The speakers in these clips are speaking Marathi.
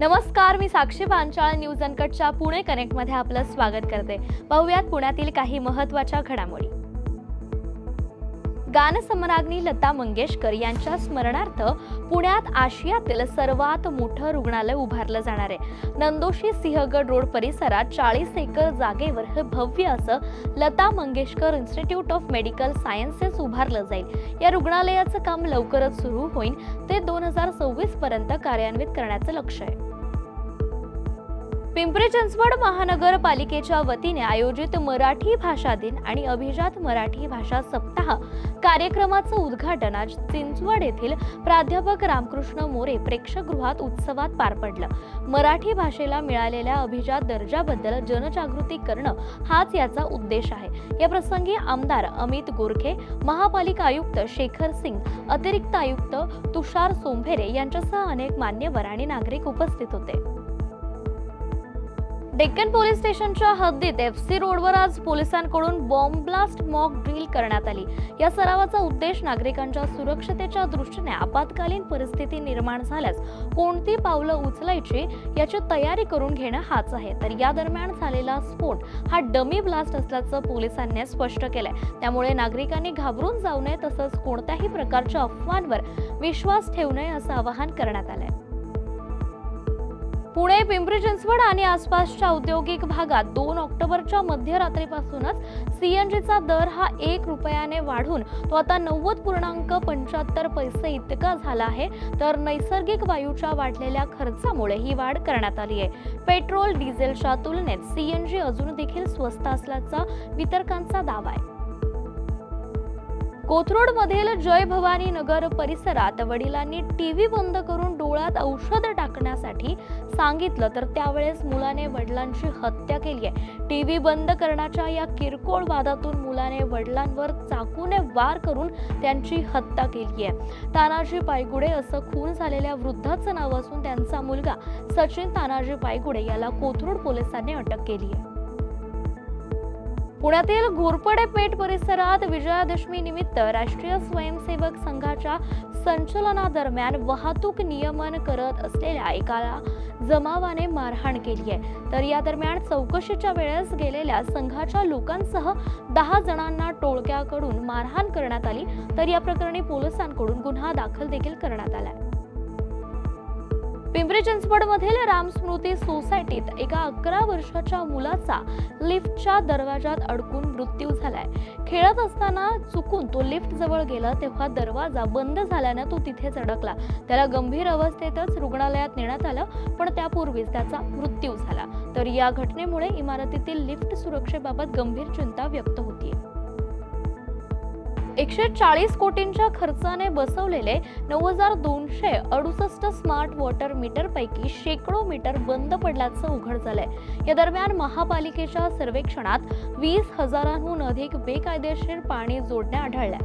नमस्कार मी साक्षी पांचाळ न्यूज अनकटच्या पुणे कनेक्टमध्ये आपलं स्वागत करते. पाहुयात पुण्यातील काही महत्त्वाच्या घडामोडी. गानसम्राज्ञी लता मंगेशकर यांच्या स्मरणार्थ पुण्यात आशियातील सर्वात मोठं रुग्णालय उभारलं जाणार आहे. नंदोशी सिंहगड रोड परिसरात चाळीस एकर जागेवर हे भव्य असं Lata Mangeshkar institute of medical sciences उभारलं जाईल. या रुग्णालयाचं काम लवकरच सुरू होईल ते दोन हजार सव्वीस पर्यंत कार्यान्वित करण्याचं लक्ष आहे. पिंपरी चिंचवड महानगरपालिकेच्या वतीने आयोजित मराठी भाषा दिन आणि अभिजात मराठी भाषा सप्ताह कार्यक्रमाचं उद्घाटन आज चिंचवड येथील प्राध्यापक रामकृष्ण मोरे प्रेक्षगृहात उत्सवात पार पडलं. मराठी भाषेला मिळालेल्या अभिजात दर्जाबद्दल जनजागृती करणं हाच याचा उद्देश आहे. या प्रसंगी आमदार अमित गोरखे महापालिका आयुक्त शेखर सिंग अतिरिक्त आयुक्त तुषार सोंभेरे यांच्यासह अनेक मान्यवर आणि नागरिक उपस्थित होते. डेक्कन पोलीस स्टेशनच्या हद्दीत एफ सी रोडवर आज पोलिसांकडून बॉम्ब ब्लास्ट मॉक ड्रिल करण्यात आली. या सरावाचा उद्देश नागरिकांच्या सुरक्षतेच्या दृष्टीने आपत्कालीन परिस्थिती निर्माण झाल्यास कोणती पावलं उचलायची याची तयारी करून घेणं हाच आहे. तर या दरम्यान झालेला स्फोट हा डमी ब्लास्ट असल्याचं पोलिसांनी स्पष्ट केलंय. त्यामुळे नागरिकांनी घाबरून जाऊ नये तसंच कोणत्याही प्रकारच्या अफवांवर विश्वास ठेवू नये असं आवाहन करण्यात आलंय. पुणे पिंपरी चिंचवड आणि आसपासच्या औद्योगिक भागात दोन ऑक्टोबरच्या मध्यरात्रीपासूनच सीएनजीचा दर हा एक रुपयाने वाढून तो आता नव्वद पूर्णांक पंच्याहत्तर पैसे इतका झाला आहे. तर नैसर्गिक वायूच्या वाढलेल्या खर्चामुळे ही वाढ करण्यात आली आहे. पेट्रोल डिझेलच्या तुलनेत सीएनजी अजून देखील स्वस्त असल्याचा वितरकांचा दावा आहे. कोथरूड मधील जय भवानी नगर परिसरात वडिलांनी टीव्ही बंद करून डोळ्यात औषध टाकण्यासाठी सांगितलं. तर त्यावेळेस मुलाने वडिलांची हत्या केली आहे. टीव्ही बंद करण्याच्या या किरकोळ वादातून मुलाने वडिलांवर चाकूने वार करून त्यांची हत्या केली आहे. तानाजी पायगुडे असं खून झालेल्या वृद्धाचं नाव असून त्यांचा मुलगा सचिन तानाजी पायगुडे याला कोथरूड पोलिसांनी अटक केली आहे. पुण्यातील घोरपडे पेठ परिसरात विजयादशमी निमित्त राष्ट्रीय स्वयंसेवक संघाच्या संचलनादरम्यान वाहतूक नियमन करत असलेल्या एकाला जमावाने मारहाण केली आहे. तर या दरम्यान चौकशीच्या वेळेस गेलेल्या संघाच्या लोकांसह दहा जणांना टोळक्याकडून मारहाण करण्यात आली. तर या प्रकरणी पोलिसांकडून गुन्हा दाखल देखील करण्यात आलाय पिंपरी चिंचवडमधील रामस्मृती सोसायटीत एका अकरा वर्षाच्या मुलाचा लिफ्टच्या दरवाजात अडकून मृत्यू झालाय. खेळत असताना चुकून तो लिफ्ट जवळ गेला तेव्हा दरवाजा बंद झाल्यानं तो तिथेच अडकला त्याला गंभीर अवस्थेतच रुग्णालयात नेण्यात आलं पण त्यापूर्वीच त्याचा मृत्यू झाला. तर या घटनेमुळे इमारतीतील लिफ्ट सुरक्षेबाबत गंभीर चिंता व्यक्त होतीये. एकशे चाळीस कोटींच्या खर्चाने बसवलेले नऊ हजार दोनशे अडुसष्ट स्मार्ट वॉटर मीटर पैकी शेकडो मीटर बंद पडल्याचं उघड झालंय. या दरम्यान महापालिकेच्या सर्वेक्षणात वीस हजारांहून अधिक बेकायदेशीर पाणी जोडण्या आढळल्या.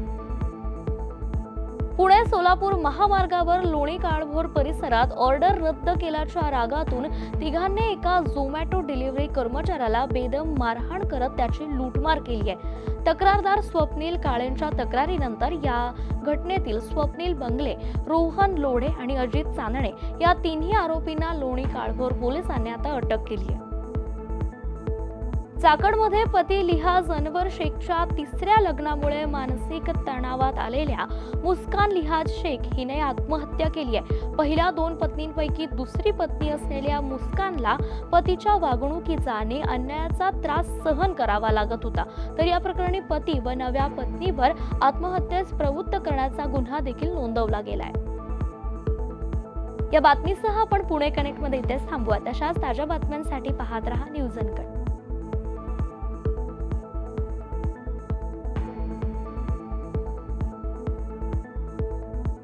पुणे सोलापूर महामार्गावर लोणी काळभोर परिसरात ऑर्डर रद्द केल्याच्या रागातून तिघांनी एका झोमॅटो डिलिव्हरी कर्मचाऱ्याला बेदम मारहाण करत त्याची लूटमार केली आहे. तक्रारदार स्वप्नील काळेंच्या तक्रारीनंतर या घटनेतील स्वप्नील बंगले रोहन लोढे आणि अजित चांदणे या तिन्ही आरोपींना लोणी काळभोर पोलिसांनी आता अटक केली आहे. चाकडमध्ये पती लिहाज अनवर शेखच्या तिसऱ्या लग्नामुळे मानसिक तणावात आलेल्या मुस्कान लिहाज शेख हिने आत्महत्या केली आहे. पहिल्या दोन पत्नींपैकी दुसरी पत्नी असलेल्या मुस्कानला पतीच्या वागणुकीचा आणि अन्यायाचा त्रास सहन करावा लागत होता. तर या प्रकरणी पती व नव्या पत्नीवर आत्महत्येस प्रवृत्त करण्याचा गुन्हा देखील नोंदवला गेलाय या बातमीसह आपण पुणे कनेक्टमध्ये इथेच थांबूयात. अशाच ताज्या बातम्यांसाठी पाहत रहा न्यूज अनकट.